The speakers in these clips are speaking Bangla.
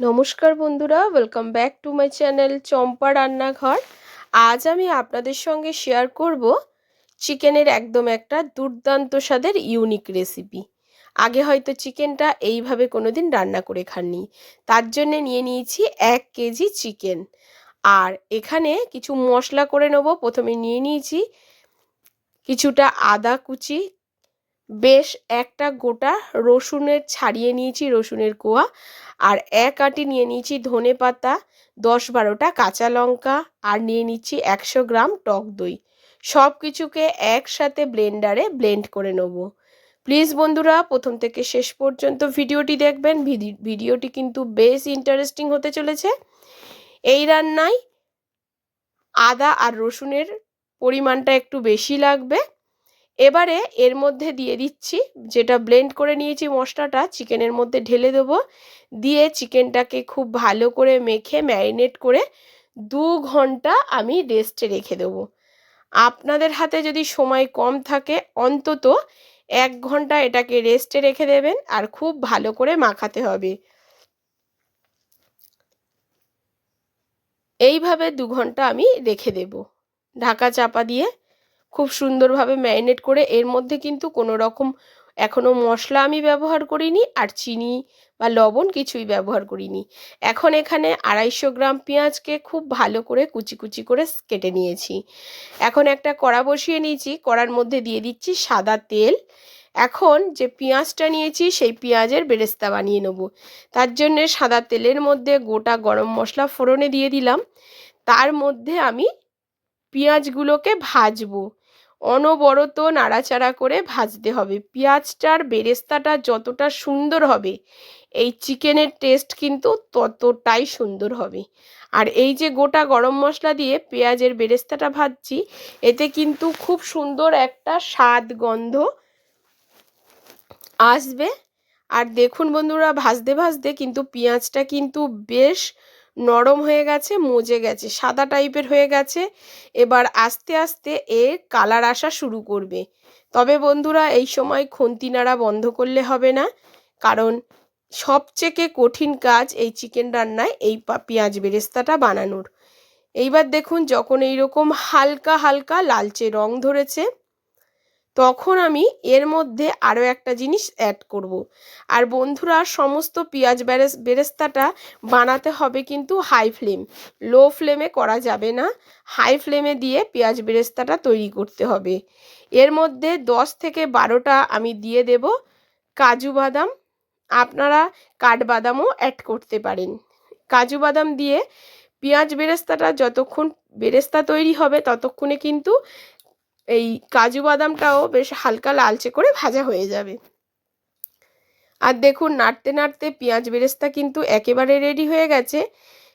নমস্কার বন্ধুরা welcome back to my channel Champa Rannaghar. আজ আমি আপনাদের সঙ্গে শেয়ার করব চিকেনের একদম একটা দুর্দান্ত স্বাদের ইউনিক রেসিপি আগে হয়তো চিকেনটা এইভাবে কোনো দিন রান্না করে খাননি। তার জন্য নিয়ে নিয়েছি এক কেজি চিকেন। আর এখানে কিছু মশলা করে নেব। প্রথমে নিয়ে নিয়েছি কিছুটা আদা কুচি বেশ একটা গোটা রসুনের ছাড়িয়ে নিয়েছি, রসুনের কোয়া, আর এক আটি নিয়ে নিয়েছি ধনে পাতা, দশ বারোটা কাঁচা লঙ্কা, আর নিয়ে নিচ্ছি একশো গ্রাম টক দই। সব কিছুকে একসাথে ব্লেন্ডারে ব্লেন্ড করে নেব। প্লিজ বন্ধুরা, প্রথম থেকে শেষ পর্যন্ত ভিডিওটি দেখবেন। ভিডিওটি কিন্তু বেশ ইন্টারেস্টিং হতে চলেছে। এই রান্নায় আদা আর রসুনের পরিমাণটা একটু বেশি লাগবে। এবারে এর মধ্যে দিয়ে দিচ্ছি, যেটা ব্লেন্ড করে নিয়েছি মশলাটা, চিকেনের মধ্যে ঢেলে দেবো। দিয়ে চিকেনটাকে খুব ভালো করে মেখে ম্যারিনেট করে দু ঘণ্টা আমি রেস্টে রেখে দেবো। আপনাদের হাতে যদি সময় কম থাকে, অন্তত এক ঘণ্টা এটাকে রেস্টে রেখে দেবেন আর খুব ভালো করে মাখাতে হবে। এইভাবে দু ঘণ্টা আমি রেখে দেব। ঢাকা চাপা দিয়ে খুব সুন্দরভাবে ম্যারিনেট করে এর মধ্যে কিন্তু কোনো রকম এখনও মশলা আমি ব্যবহার করিনি আর চিনি বা লবণ কিছুই ব্যবহার করিনি। এখন এখানে আড়াইশো গ্রাম পেঁয়াজকে খুব ভালো করে কুচি কুচি করে কেটে নিয়েছি। এখন একটা কড়া বসিয়ে নিয়েছি, কড়ার মধ্যে দিয়ে দিচ্ছি সাদা তেল। এখন যে পেঁয়াজটা নিয়েছি সেই পেঁয়াজের বেরেস্তা বানিয়ে নেব। তার জন্যে সাদা তেলের মধ্যে গোটা গরম মশলা ফোড়নে দিয়ে দিলাম। তার মধ্যে আমি পেঁয়াজগুলোকে ভাজবো। অনবরত নাড়াচাড়া করে ভাজতে হবে। পেঁয়াজটার বেরেস্তাটা যতটা সুন্দর হবে, এই চিকেনের টেস্ট কিন্তু ততটাই সুন্দর হবে। আর এই যে গোটা গরম মশলা দিয়ে পেঁয়াজের বেরেস্তাটা ভাজছি, এতে কিন্তু খুব সুন্দর একটা স্বাদ গন্ধ আসবে। আর দেখুন বন্ধুরা, ভাজতে ভাজতে কিন্তু পেঁয়াজটা কিন্তু বেশ নরম হয়ে গেছে, মজে গেছে, সাদা টাইপের হয়ে গেছে। এবার আস্তে আস্তে এর কালার আসা শুরু করবে। তবে বন্ধুরা, এই সময় খন্তি নাড়া বন্ধ করলে হবে না। কারণ সবচেয়ে কঠিন কাজ এই চিকেন রান্নায় এই পেঁয়াজ বেরেস্তাটা বানানোর। এইবার দেখুন যখন এইরকম হালকা হালকা লালচে রং ধরেছে তখন আমি এর মধ্যে আরও একটা জিনিস অ্যাড করব। আর বন্ধুরা, সমস্ত পেঁয়াজ বেরেস, বেরেস্তাটা বানাতে হবে কিন্তু হাই ফ্লেম লো ফ্লেমে করা যাবে না। হাই ফ্লেমে দিয়ে পেঁয়াজ বেরেস্তাটা তৈরি করতে হবে। এর মধ্যে দশ থেকে বারোটা আমি দিয়ে দেব কাজু বাদাম। আপনারা কাঠবাদামও অ্যাড করতে পারেন। কাজু বাদাম দিয়ে পেঁয়াজ বেরেস্তাটা যতক্ষণ, বেরেস্তা তৈরি হবে ততক্ষণে কিন্তু এই কাজু বাদামটাও বেশ হালকা লালচে করে ভাজা হয়ে যাবে। আর দেখুন, নাড়তে নাড়তে পেঁয়াজ বেরেস্তা কিন্তু একেবারে রেডি হয়ে গেছে।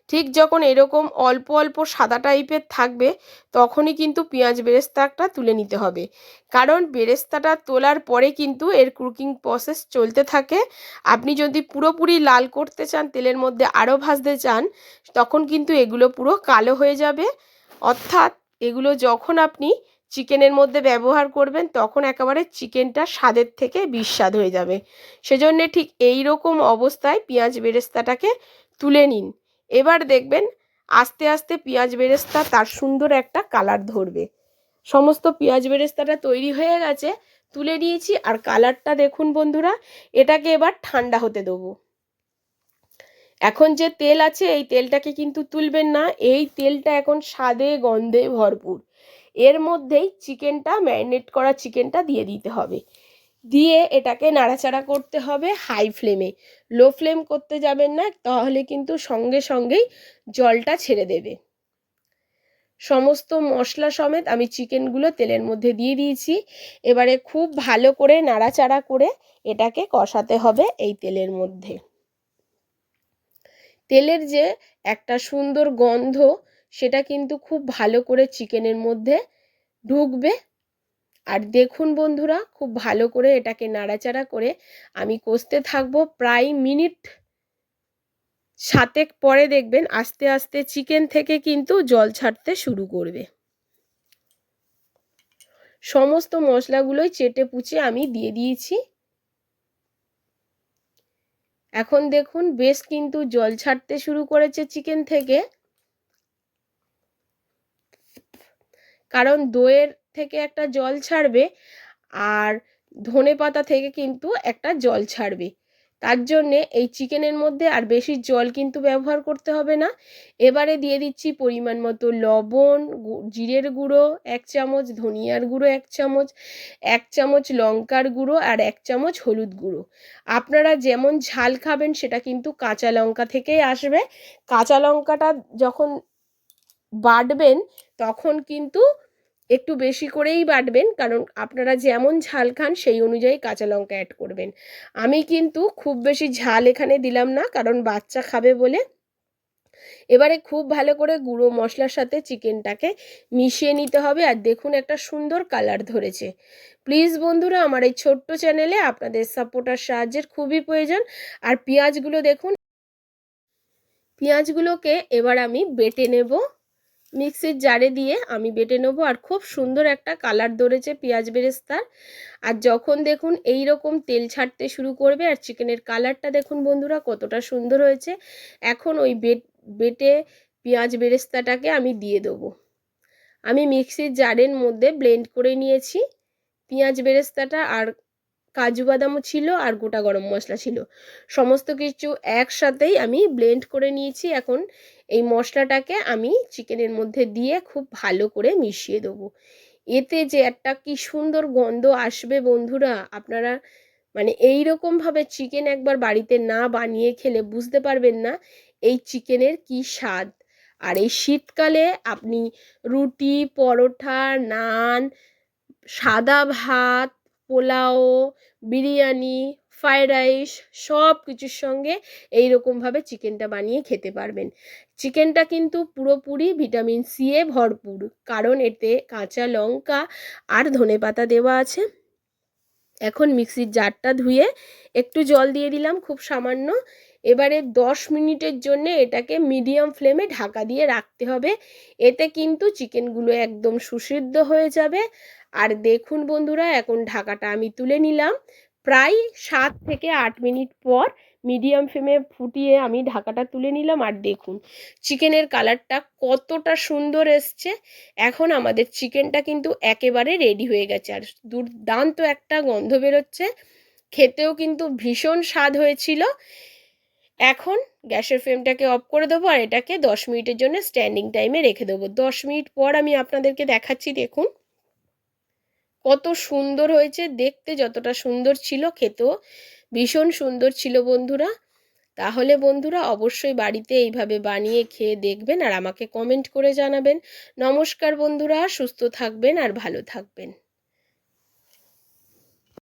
ঠিক যখন এরকম অল্প অল্প সাদা টাইপের থাকবে, তখনই কিন্তু পেঁয়াজ বেরেস্তাটা তুলে নিতে হবে। কারণ বেরেস্তাটা তোলার পরে কিন্তু এর কুকিং প্রসেস চলতে থাকে। আপনি যদি পুরোপুরি লাল করতে চান, তেলের মধ্যে আরও ভাজতে চান, তখন কিন্তু এগুলো পুরো কালো হয়ে যাবে। অর্থাৎ এগুলো যখন আপনি চিকেনের মধ্যে ব্যবহার করবেন, তখন একেবারে চিকেনটা স্বাদের থেকে বিস্বাদ হয়ে যাবে। সেজন্যে ঠিক এই রকম অবস্থায় পেঁয়াজ বেরেস্তাটাকে তুলে নিন। এবার দেখবেন আস্তে আস্তে পেঁয়াজ বেরেস্তা তার সুন্দর একটা কালার ধরবে। সমস্ত পেঁয়াজ বেরেস্তাটা তৈরি হয়ে গেছে, তুলে নিয়েছি আর কালারটা দেখুন বন্ধুরা, এটাকে এবার ঠান্ডা হতে দেবো। এখন যে তেল আছে, এই তেলটাকে কিন্তু তুলবেন না, এই তেলটা এখন স্বাদে গন্ধে ভরপুর। এর মধ্যেই চিকেনটা ম্যারিনেট করা চিকেনটা দিয়ে দিতে হবে। দিয়ে এটাকে নাড়াচাড়া করতে হবে হাই ফ্লেমে। লো ফ্লেম করতে যাবেন না, তাহলে কিন্তু সঙ্গে সঙ্গেই জলটা ছেড়ে দেবে। সমস্ত মশলা সমেত আমি চিকেনগুলো তেলের মধ্যে দিয়ে দিয়েছি। এবারে খুব ভালো করে নাড়াচাড়া করে এটাকে কষাতে হবে এই তেলের মধ্যে। তেলের যে একটা সুন্দর গন্ধ সেটা কিন্তু খুব ভালো করে চিকেনের মধ্যে ঢুকবে। আর দেখুন বন্ধুরা, খুব ভালো করে এটাকে নাড়াচাড়া করে আমি কষতে থাকব প্রায় মিনিট সাতেক পরে দেখবেন আস্তে আস্তে চিকেন থেকে কিন্তু জল ছাড়তে শুরু করবে। সমস্ত মশলাগুলোই চেটে পুচে আমি দিয়ে দিয়েছি। এখন দেখুন, বেশ কিন্তু জল ছাড়তে শুরু করেছে চিকেন থেকে। কারণ দইয়ের থেকে একটা জল ছাড়বে আর ধনে পাতা থেকে কিন্তু একটা জল ছাড়বে। তার জন্যে এই চিকেনের মধ্যে আর বেশি জল কিন্তু ব্যবহার করতে হবে না। এবারে দিয়ে দিচ্ছি পরিমাণ মতো লবণ জিরের গুঁড়ো, এক চামচ ধনিয়ার গুঁড়ো, এক চামচ এক চামচ লঙ্কার গুঁড়ো আর এক চামচ হলুদ গুঁড়ো। আপনারা যেমন ঝাল খাবেন সেটা কিন্তু কাঁচা লঙ্কা থেকেই আসবে। কাঁচা লঙ্কাটা যখন বাটবেন তখন কিন্তু একটু বেশি করেই বাটবেন, কারণ আপনারা যেমন ঝাল খান সেই অনুযায়ী কাঁচা লঙ্কা অ্যাড করবেন। আমি কিন্তু খুব বেশি ঝাল এখানে দিলাম না, কারণ বাচ্চা খাবে বলে। এবারে খুব ভালো করে গুঁড়ো মশলার সাথে চিকেনটাকে মিশিয়ে নিতে হবে, আর দেখুন একটা সুন্দর কালার ধরেছে। প্লিজ বন্ধুরা, আমার এই ছোট্ট চ্যানেলে আপনাদের সাপোর্টার সাহায্যের খুবই প্রয়োজন। আর পেঁয়াজগুলো দেখুন, পেঁয়াজগুলোকে এবার আমি বেটে নেব। মিক্সির জারে দিয়ে আমি বেটে নেব। আর খুব সুন্দর একটা কালার ধরেছে পেঁয়াজ বেরেস্তার। আর যখন দেখুন এই রকম তেল ছাড়তে শুরু করবে, আর চিকেনের কালারটা দেখুন বন্ধুরা কতটা সুন্দর হয়েছে, এখন ওই বেট পেঁয়াজ বেরেস্তাটাকে আমি দিয়ে দেবো। আমি মিক্সির জারের মধ্যে ব্লেন্ড করে নিয়েছি। পেঁয়াজ বেরেস্তাটা আর কাজু বাদামও ছিল আর গোটা গরম মশলা ছিল। সমস্ত কিছু একসাথেই আমি ব্লেন্ড করে নিয়েছি। এখন এই মশলাটাকে আমি চিকেনের মধ্যে দিয়ে খুব ভালো করে মিশিয়ে দেবো। এতে যে একটা কি সুন্দর গন্ধ আসবে বন্ধুরা, আপনারা মানে এই রকমভাবে চিকেন একবার বাড়িতে না বানিয়ে খেলে বুঝতে পারবেন না এই চিকেনের কি স্বাদ। আর এই শীতকালে আপনি রুটি পরোঠা নান, সাদা ভাত পোলাও, বিরিয়ানি ফ্রায়েড রাইস সব কিছুর সঙ্গে এই রকমভাবে চিকেনটা বানিয়ে খেতে পারবেন। চিকেনটা কিন্তু পুরোপুরি ভিটামিন সি এ ভরপুর, কারণ এতে কাঁচা লঙ্কা আর ধনে পাতা দেওয়া আছে। এখন মিক্সির জারটা ধুয়ে একটু জল দিয়ে দিলাম খুব সামান্য। এবারে দশ মিনিটের জন্য এটাকে মিডিয়াম ফ্লেমে ঢাকা দিয়ে রাখতে হবে। এতে কিন্তু চিকেনগুলো একদম সুসিদ্ধ হয়ে যাবে। আর দেখুন বন্ধুরা, এখন ঢাকাটা আমি তুলে নিলাম। প্রায় সাত থেকে আট মিনিট পর মিডিয়াম ফ্লেমে ফুটিয়ে আমি ঢাকাটা তুলে নিলাম। আর দেখুন, চিকেনের কালারটা কতটা সুন্দর এসছে। এখন আমাদের চিকেনটা কিন্তু একেবারে রেডি হয়ে গেছে। আর দুর্দান্ত একটা গন্ধ বেরোচ্ছে। খেতেও কিন্তু ভীষণ স্বাদ হয়েছিল। এখন গ্যাসের ফ্লেমটাকে অফ করে দেবো আর এটাকে দশ মিনিটের জন্য স্ট্যান্ডিং টাইমে রেখে দেবো। দশ মিনিট পর আমি আপনাদেরকে দেখাচ্ছি, দেখুন। কত সুন্দর হয়েছে, দেখতে যতটা সুন্দর ছিল খেতেও। ভীষণ সুন্দর ছিল বন্ধুরা। তাহলে বন্ধুরা অবশ্যই বাড়িতে এইভাবে বানিয়ে খেয়ে দেখবেন আর আমাকে কমেন্ট করে জানাবেন। নমস্কার বন্ধুরা, সুস্থ থাকবেন আর ভালো থাকবেন।